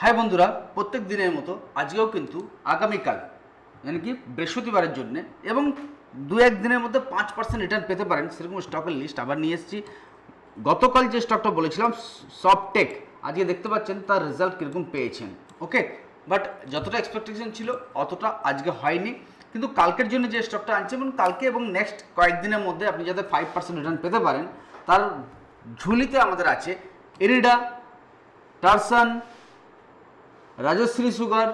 High বন্ধুরা, প্রত্যেক দিনের মতো আজকেও কিন্তু আগামীকাল মানে কি, বৃহস্পতিবারের জন্যে এবং দু এক দিনের মধ্যে পাঁচ পার্সেন্ট রিটার্ন পেতে পারেন, সেরকম স্টকের লিস্ট আবার নিয়ে এসেছি। গতকাল যে স্টকটা বলেছিলাম সফটেক আজকে দেখতে পাচ্ছেন তার রেজাল্ট কীরকম পেয়েছেন ওকে বাট যতটা এক্সপেকটেশন ছিল, অতটা আজকে হয়নি। কিন্তু কালকের জন্য যে স্টকটা আনছে এবং কালকে এবং নেক্সট কয়েকদিনের মধ্যে আপনি যাতে ফাইভ পার্সেন্ট রিটার্ন পেতে পারেন, তার ঝুলিতে আমাদের আছে এরিডা টারসান রাজশ্রী সুগার,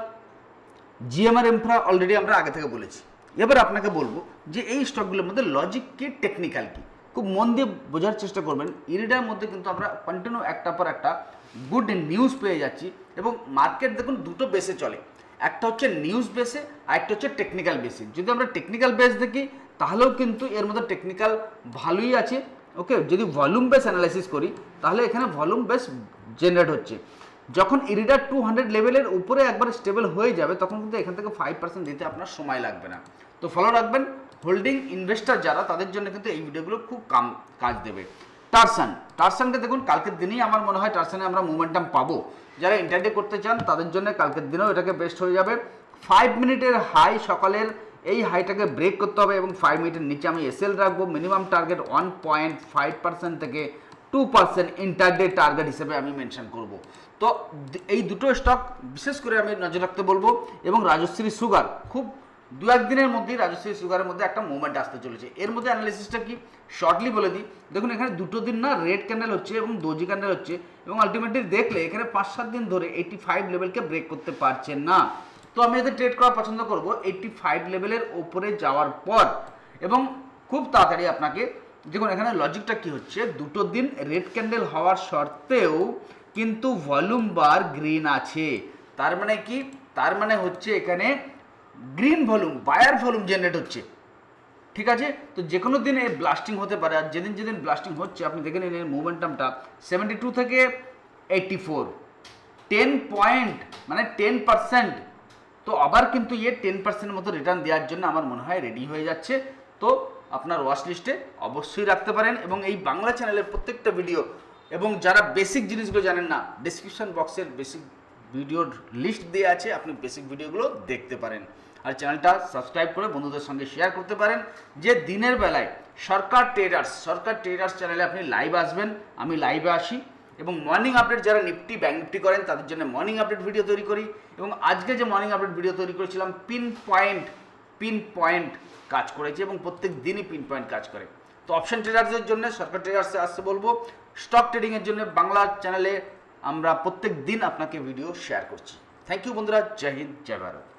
জিএমআর এমফ্রা অলরেডি আমরা আগে থেকে বলেছি। এবার আপনাকে বলব যে এই স্টকগুলোর মধ্যে লজিক কি টেকনিক্যাল কি? খুব মন দিয়ে বোঝার চেষ্টা করবেন। ইরিডার মধ্যে কিন্তু আমরা কন্টিনিউ একটা পর একটা গুড নিউজ পেয়ে যাচ্ছি এবং মার্কেট দেখুন দুটো বেসে চলে। একটা হচ্ছে নিউজ বেসে আর একটা হচ্ছে টেকনিক্যাল বেসে যদি আমরা টেকনিক্যাল বেস দেখি, তাহলেও কিন্তু এর মধ্যে টেকনিক্যাল ভালোই আছে। ওকে যদি ভলিউম বেস অ্যানালাইসিস করি, তাহলে এখানে ভলিউম বেস জেনারেট হচ্ছে। যখন ইরিডার টু হান্ড্রেড লেভেলের উপরে একবার স্টেবল হয়ে যাবে, তখন কিন্তু এখান থেকে ফাইভ পার্সেন্ট দিতে আপনার সময় লাগবে না। তো ফলো রাখবেন হোল্ডিং ইনভেস্টার যারা, তাদের জন্য কিন্তু এই ভিডিওগুলো খুব কাম, কাজ দেবে। টারসান টারসানকে দেখুন, কালকের দিনেই আমার মনে হয় টারসানে আমরা মোমেন্টাম পাবো। যারা ইন্টারডে করতে চান, তাদের জন্য কালকের দিনেও এটাকে বেস্ট হয়ে যাবে। ফাইভ মিনিটের হাই সকালের এই হাইটাকে ব্রেক করতে হবে এবং ফাইভ মিনিটের নিচে আমি এসএল রাখব। Minimum target one point five percent থেকে টু পার্সেন্ট ইন্টারডে টার্গেট হিসেবে আমি মেনশন করব। তো এই দুটো স্টক বিশেষ করে আমি নজর রাখতে বলব এবং রাজশ্রী সুগার খুব দু একদিনের মধ্যেই রাজশ্রী সুগারের মধ্যে একটা মুভমেন্ট আসতে চলেছে। এর মধ্যে অ্যানালিসিসটা কি? শর্টলি বলে দিই। দেখুন, এখানে দুটো দিন না রেড ক্যান্ডেল হচ্ছে এবং দোজি ক্যান্ডেল হচ্ছে এবং আলটিমেটলি দেখলে এখানে পাঁচ সাত দিন ধরে এইটি ফাইভ লেভেলকে ব্রেক করতে পারছে না। তো আমি এতে ট্রেড করা পছন্দ করব। এইটি ফাইভ লেভেলের ওপরে যাওয়ার পর এবং খুব তাড়াতাড়ি আপনাকে দেখুন, এখানে লজিকটা কি হচ্ছে? দুটো দিন রেড ক্যান্ডেল হওয়ার সত্ত্বেও কিন্তু ভলিউম বার গ্রিন আছে। তার মানে কি? তার মানে হচ্ছে এখানে green volume buyer volume generate হচ্ছে। ঠিক আছে? তো যে কোনো দিন এই ব্লাস্টিং হতে পারে, আর যেদিন যেদিন ব্লাস্টিং হচ্ছে, আপনি দেখে নিন এর মোমেন্টামটা সেভেন্টি টু থেকে এইটটি ফোর টেন পয়েন্ট মানে টেন পার্সেন্ট তো আবার কিন্তু ইয়ে টেন পার্সেন্টের মতো রিটার্ন দেওয়ার জন্য আমার মনে হয় রেডি হয়ে যাচ্ছে। তো আপনার ওয়াচ লিস্টে অবশ্যই রাখতে পারেন এবং এই বাংলা চ্যানেলের প্রত্যেকটা ভিডিও এবং যারা বেসিক জিনিসগুলো জানেন না ডিসক্রিপশন বক্সের বেসিক ভিডিওর লিস্ট দেওয়া আছে, আপনি বেসিক ভিডিওগুলো দেখতে পারেন। আর চ্যানেলটা সাবস্ক্রাইব করে বন্ধুদের সঙ্গে শেয়ার করতে পারেন। যে দিনের বেলায় সরকার ট্রেডার্স সরকার ট্রেডার্স চ্যানেলে আপনি লাইভ আসবেন, আমি লাইভে আসি এবং মর্নিং আপডেট যারা নিফটি ব্যাঙ্ক নিফটি করেন, তাদের জন্য মর্নিং আপডেট ভিডিও তৈরি করি এবং আজকে যে মর্নিং আপডেট ভিডিও তৈরি করেছিলাম পিন পয়েন্ট পিন পয়েন্ট কাজ করেছে এবং প্রত্যেক দিনই পিন পয়েন্ট কাজ করে। তো অপশন ট্রেডার্সের জন্য সরকার ট্রেডার্সে আসতে বলব স্টক ট্রেডিংয়ের জন্য বাংলা চ্যানেলে আমরা প্রত্যেক দিন আপনাকে ভিডিও শেয়ার করছি। থ্যাংক ইউ বন্ধুরা, জয় হিন্দ, জয় ভারত।